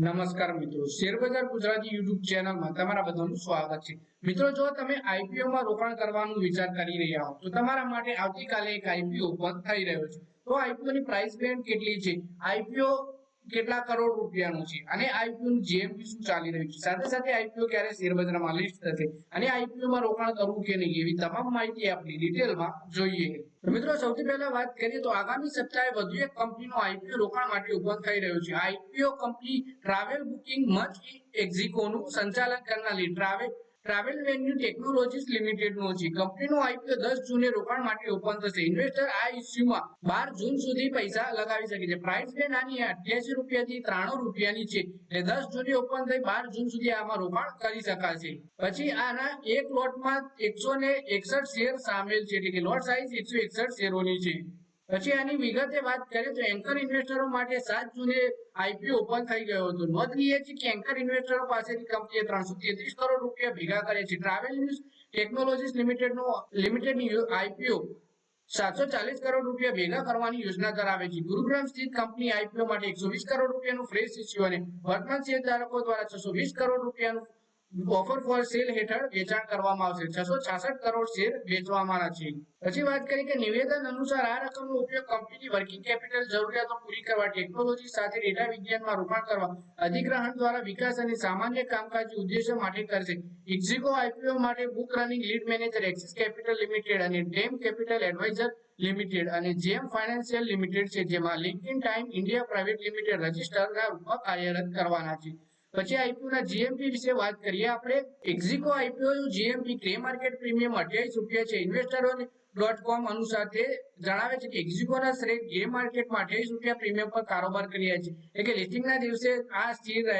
નમસ્કાર મિત્રો. શેરબજાર ગુજરાતી યુટ્યુબ ચેનલમાં તમારા બધાનું સ્વાગત છે. મિત્રો, જો તમે આઈપીઓ માં રોકાણ કરવાનું વિચાર કરી રહ્યા હો, તો તમારા માટે આવતીકાલે એક આઈપીઓ બંધ થઈ રહ્યો છે. તો આઈપીઓની પ્રાઇસ બેન્ડ કેટલી છે? IPO કેટલા કરોડ રૂપિયાનું છે? અને આઈપીઓ નું GMV શું ચાલી રહ્યું છે? સાથે સાથે આઈપીઓ ક્યારે શેરબજારમાં લિસ્ટ થશે? અને આઈપીઓ માં રોકાણ કરવું કે નહીં? એવી તમામ માહિતી આપણી ડિટેલમાં જોઈએ. મિત્રો, સૌથી પહેલા વાત કરીએ તો આગામી સપ્તાહે વધુ એક કંપનીનો આઈપીઓ રોકાણ માટે ઊભો થઈ રહ્યો છે. આઈપીઓ કંપની ટ્રાવેલ બુકિંગ મચ એક્ઝિકોનું સંચાલન કરનારી travel travel venue technologies limited નો છે. કંપનીનું આઈપીઓ દસ જૂને રોકાણ માટે ઓપન થશે. ઇન્વેસ્ટર આ ઇસ્યુમાં બાર જૂન સુધી પૈસા લગાવી શકે છે. પ્રાઇસ બેન્ડ આની અઠ્યાસી રૂપિયાથી ત્રાણું રૂપિયાની છે. એટલે દસ જૂને ઓપન થઈ બાર જૂન સુધી આમાં રોકાણ કરી શકાશે. પછી આના એક લોટમાં એકસો ને એકસઠ શેર સામેલ છે. એટલે કે લોટ સાઇઝ એકસો એકસઠ શેરોની છે. પછી આની વિગતે વાત કરીએ તો એન્કર ઇન્વેસ્ટરો માટે સાત જૂને આઈપીઓ ઓપન થઈ ગયો હતો. નોંધનીય છે કે એન્કર ઇન્વેસ્ટરો પાસેથી કંપનીએ ત્રણસો તેત્રીસ કરોડ રૂપિયા ભેગા કર્યા છે. ટ્રાવેલ ન્યૂઝ ટેકનોલોજીસ લિમિટેડનો લિમિટેડની આઈપીઓ સાતસો ચાલીસ કરોડ રૂપિયા ભેગા કરવાની યોજના ધરાવે છે. ગુરુગ્રામ સ્થિત કંપની આઈપીઓ માટે એકસો વીસ કરોડ રૂપિયાનું ફ્રેશ ઇસ્યુ અને વર્તમાન શેરધારકો દ્વારા છસો વીસ કરોડ રૂપિયાનું ઓફર ફોર સેલ હેઠળ વેચાણ કરવામાં આવશે. છસો છાસઠ કરોડ શેર વેચવાના છે. પછી વાત કરી કે નિવેદન અનુસાર આ રકમનો ઉપયોગ કંપનીની વર્કિંગ કેપિટલ જરૂરિયાતો પૂરી કરવા ટેકનોલોજી સાથે ડેટા વિજ્ઞાનમાં રોકાણ કરવા, અધિગ્રહણ દ્વારા વિકાસ અને સામાન્ય કામકાજી ઉદ્દેશો માટે કરશે. ઇક્ઝિકો આઈપીઓ માટે book running lead manager Axis Capital Limited અને ડેમ કેપિટલ એડવાઇઝર લિમિટેડ અને જેમ ફાઇનાન્શિયલ લિમિટેડ છે, જેમાં Link Intime India Private Limited રજિસ્ટરના રૂપમાં કાર્યરત કરવાના છે. પછી આઈપીઓ ના જીએમપી વિશે વાત કરીએ આપણે. Ixigo IPO GMP grey market premium અઠ્યાવીસ રૂપિયા છે. ઇન્વેસ્ટરો ડોટ કોમ અનુસાર તે જણાવે છે કે એક્ઝિકોના શેર ગ્રે માર્કેટમાં અઠ્યાવીસ રૂપિયા પ્રીમિયમ પર કારોબાર કર્યા છે. એટલે કે લિસ્ટિંગના દિવસે આ સ્થિર રહે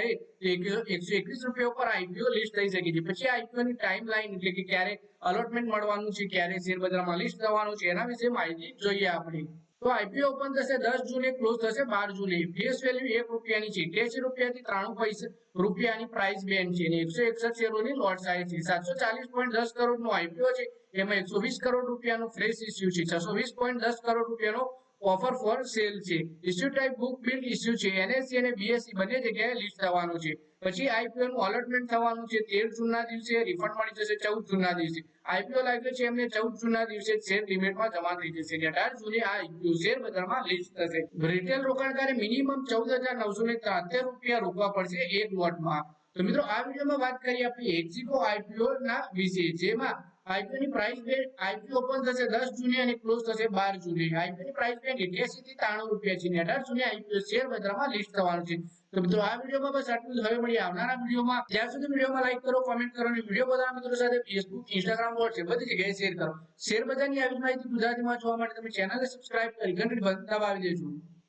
એકસો એકવીસ રૂપિયા ઉપર આઈપીઓ લિસ્ટ થઈ શકે છે. પછી આઈપીઓ ની ટાઈમ લાઈન એટલે કે ક્યારે અલોટમેન્ટ મળવાનું છે, ક્યારે શેર બજારમાં લિસ્ટ થવાનું છે, એના વિશે માહિતી જોઈએ આપણે. તો આઈપીઓ ઓપન થશે દસ જૂને ક્લોઝ થશે બાર જૂને. ફેસ વેલ્યુ એક રૂપિયાની છે. એક્યાસી રૂપિયાથી ત્રાણું પૈસા રૂપિયાની પ્રાઇસ બેન્ડ છે. એકસો એકસઠ શેરોની લોટ સાઇઝ છે. સાતસો ચાલીસ પોઈન્ટ દસ કરોડ નો આઈપીઓ છે. એમાં એકસો વીસ કરોડ રૂપિયાનો ફ્રેશ ઇસ્યુ છે. છસો વીસ પોઈન્ટ દસ કરોડ રૂપિયાનો ઓફર ફોર સેલ છે. Issue type book build issue છે. એનએસસી અને બીએસસી બંને જગ્યાએ લિસ્ટ થવાનું છે. પછી આઈપીઓ નું થવાનું છે તેર જૂનના દિવસે રિફંડ મળી જશે ચૌદ જૂનના દિવસે. આઈપીઓ લાગ્યો છે એમને ચૌદ જૂનના દિવસે શેર લિમિટમાં જમા થઈ જશે અને અઢાર જૂને આ આઈપીઓ શેર બજારમાં લિસ્ટ થશે. રિટેલ રોકાણકારે મિનિમમ ચૌદ હજાર નવસો ને ત્રાતેર રૂપિયા રોકવા પડશે એક લોટમાં તો મિત્રો, આ વિડીયોમાં વાત કરીએ આપણે એક્ઝિકો આઈપીઓ ના વિશે, જેમાં આઈપીઓ ની પ્રાઇસ બેન્ડ આઈપીઓ ઓપન થશે દસ જૂને અને ક્લોઝ થશે બાર જૂને. આઈપીઓ ની પ્રાઇસ બેન્ડ એઠ્યાસી થી ત્રાણું રૂપિયા છે. ને અઢાર જૂને આઈપીઓ શેર બજારમાં લિસ્ટ થવાનું છે. તો મિત્રો, આ વિડીયોમાં બસ આટલું જ. હવે મળીએ આવનારા વિડીયોમાં. ત્યાં સુધી વિડીયોમાં લાઈક કરો કોમેન્ટ કરો અને વીડિયો બધા મિત્રો સાથે ફેસબુક ઇન્સ્ટાગ્રામ વોટ્સએપ બધી જગ્યાએ શેર કરો. શેર બજારની આવી માહિતી ગુજરાતીમાં જોવા માટે તમે ચેનલને સબસ્ક્રાઇબ કરી ઘંટી દબાવી દેજો